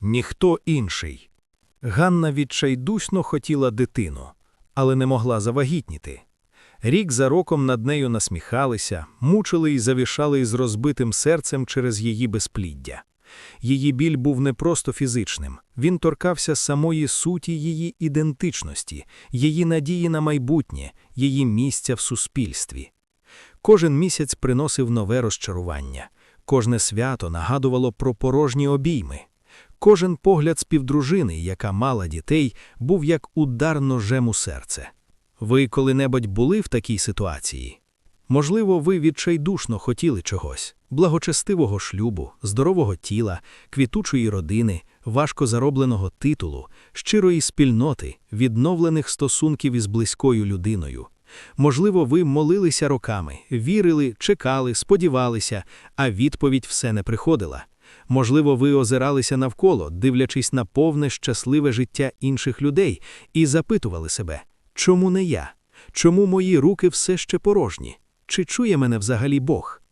ніхто інший. Ганна відчайдушно хотіла дитину, але не могла завагітніти. Рік за роком над нею насміхалися, мучили і завішали із розбитим серцем через її безпліддя. Її біль був не просто фізичним, він торкався самої суті її ідентичності, її надії на майбутнє, її місця в суспільстві. Кожен місяць приносив нове розчарування, кожне свято нагадувало про порожні обійми. Кожен погляд співдружини, яка мала дітей, був як удар ножем у серце. Ви коли-небудь були в такій ситуації? Можливо, ви відчайдушно хотіли чогось благочестивого шлюбу, здорового тіла, квітучої родини, важко заробленого титулу, щирої спільноти, відновлених стосунків із близькою людиною. Можливо, ви молилися роками, вірили, чекали, сподівалися, а відповідь все не приходила. Можливо, ви озиралися навколо, дивлячись на повне щасливе життя інших людей, і запитували себе, чому не я? Чому мої руки все ще порожні? Чи чує мене взагалі Бог?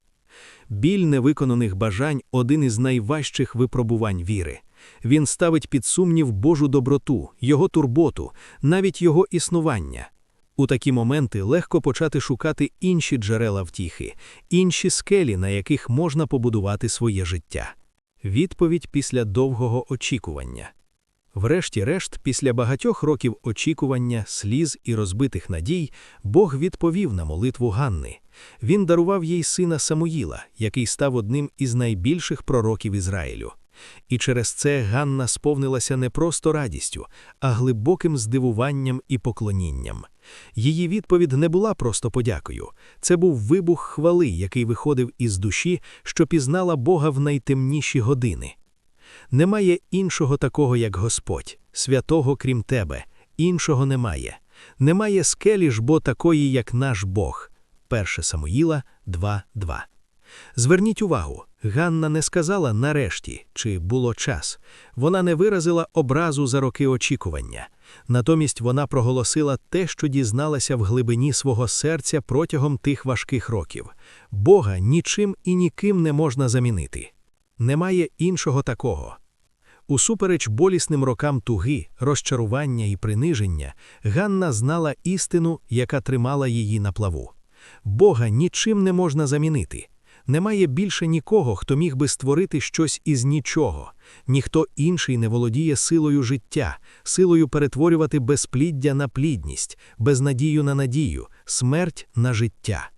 Біль невиконаних бажань один із найважчих випробувань віри. Він ставить під сумнів Божу доброту, його турботу, навіть його існування. У такі моменти легко почати шукати інші джерела втіхи, інші скелі, на яких можна побудувати своє життя. Відповідь після довгого очікування. Врешті-решт, після багатьох років очікування, сліз і розбитих надій, Бог відповів на молитву Ганни. Він дарував їй сина Самуїла, який став одним із найбільших пророків Ізраїлю. І через це Ганна сповнилася не просто радістю, а глибоким здивуванням і поклонінням. Її відповідь не була просто подякою. Це був вибух хвали, який виходив із душі, що пізнала Бога в найтемніші години. Немає іншого такого, як Господь, святого крім тебе, іншого немає. Немає скелі ж бо такої, як наш Бог. 1 Самуїла 2.2 Зверніть увагу, Ганна не сказала нарешті, чи було час. Вона не виразила образу за роки очікування. Натомість вона проголосила те, що дізналася в глибині свого серця протягом тих важких років. Бога нічим і ніким не можна замінити. Немає іншого такого. Усупереч болісним рокам туги, розчарування і приниження, Ганна знала істину, яка тримала її на плаву. Бога нічим не можна замінити. Немає більше нікого, хто міг би створити щось із нічого, ніхто інший не володіє силою життя, силою перетворювати безпліддя на плідність, безнадію на надію, смерть на життя.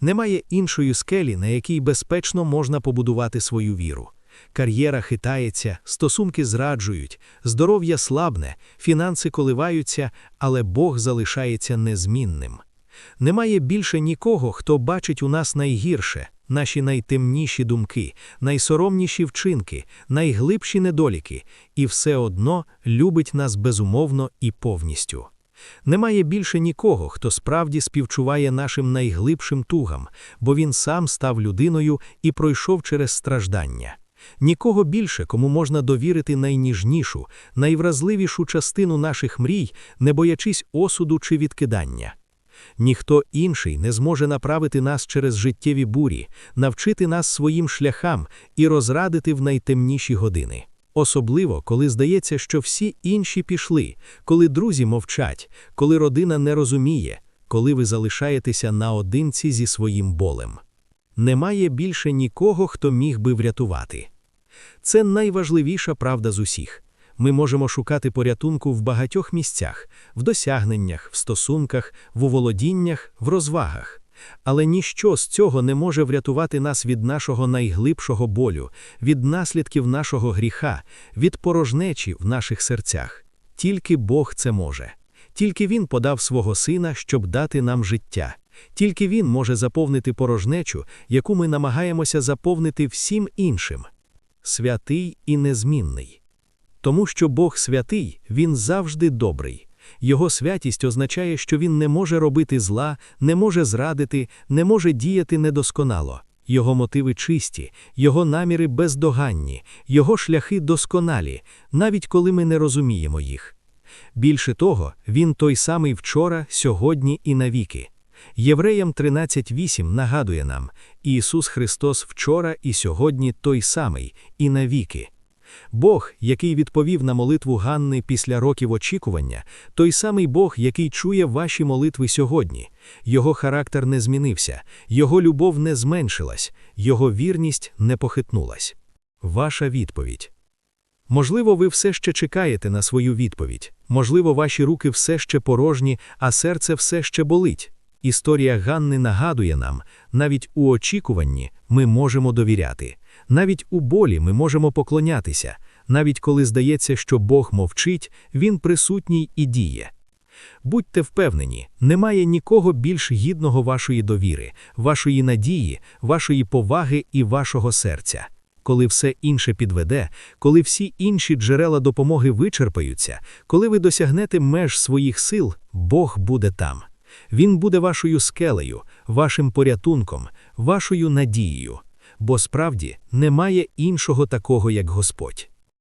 Немає іншої скелі, на якій безпечно можна побудувати свою віру. Кар'єра хитається, стосунки зраджують, здоров'я слабне, фінанси коливаються, але Бог залишається незмінним. Немає більше нікого, хто бачить у нас найгірше, наші найтемніші думки, найсоромніші вчинки, найглибші недоліки, і все одно любить нас безумовно і повністю. Немає більше нікого, хто справді співчуває нашим найглибшим тугам, бо він сам став людиною і пройшов через страждання. Нікого більше, кому можна довірити найніжнішу, найвразливішу частину наших мрій, не боячись осуду чи відкидання. Ніхто інший не зможе направити нас через життєві бурі, навчити нас своїм шляхам і розрадити в найтемніші години. Особливо, коли здається, що всі інші пішли, коли друзі мовчать, коли родина не розуміє, коли ви залишаєтеся наодинці зі своїм болем. Немає більше нікого, хто міг би врятувати. Це найважливіша правда з усіх. Ми можемо шукати порятунку в багатьох місцях, в досягненнях, в стосунках, в уволодіннях, в розвагах. Але ніщо з цього не може врятувати нас від нашого найглибшого болю, від наслідків нашого гріха, від порожнечі в наших серцях. Тільки Бог це може. Тільки Він подав свого сина, щоб дати нам життя. Тільки Він може заповнити порожнечу, яку ми намагаємося заповнити всім іншим. Святий і незмінний. Тому що Бог святий, Він завжди добрий. Його святість означає, що він не може робити зла, не може зрадити, не може діяти недосконало. Його мотиви чисті, його наміри бездоганні, його шляхи досконалі, навіть коли ми не розуміємо їх. Більше того, він той самий вчора, сьогодні і навіки. Євреям 13.8 нагадує нам: Ісус Христос вчора і сьогодні той самий, і навіки. Бог, який відповів на молитву Ганни після років очікування, той самий Бог, який чує ваші молитви сьогодні. Його характер не змінився, його любов не зменшилась, його вірність не похитнулась. Ваша відповідь. Можливо, ви все ще чекаєте на свою відповідь. Можливо, ваші руки все ще порожні, а серце все ще болить. Історія Ганни нагадує нам, навіть у очікуванні ми можемо довіряти, навіть у болі ми можемо поклонятися, навіть коли здається, що Бог мовчить, Він присутній і діє. Будьте впевнені, немає нікого більш гідного вашої довіри, вашої надії, вашої поваги і вашого серця. Коли все інше підведе, коли всі інші джерела допомоги вичерпаються, коли ви досягнете меж своїх сил, Бог буде там. Він буде вашою скелею, вашим порятунком, вашою надією. Бо справді немає іншого такого, як Господь.